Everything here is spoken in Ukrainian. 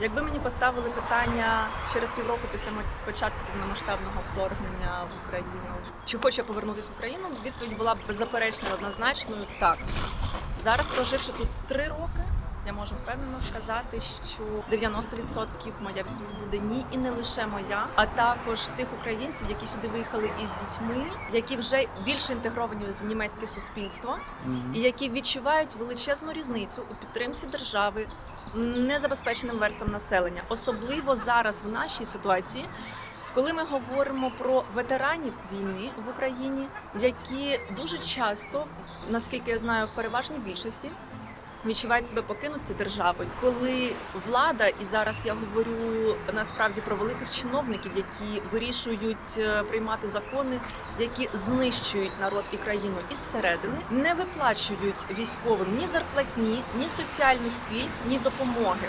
Якби мені поставили питання через півроку після початку повномасштабного вторгнення в Україну, чи хочу я повернутися в Україну, відповідь була б беззаперечно однозначною так. Зараз, проживши тут три роки, я можу впевнено сказати, що 90% моя відповідь буде ні, і не лише моя, а також тих українців, які сюди виїхали із дітьми, які вже більше інтегровані в німецьке суспільство, і які відчувають величезну різницю у підтримці держави незабезпеченим верствам населення, особливо зараз в нашій ситуації. Коли ми говоримо про ветеранів війни в Україні, які дуже часто, наскільки я знаю, в переважній більшості відчувають себе покинуті державою, коли влада, і зараз я говорю насправді про великих чиновників, які вирішують е, приймати закони, які знищують народ і країну із середини, не виплачують військовим ні зарплатні, ні соціальних пільг, ні допомоги.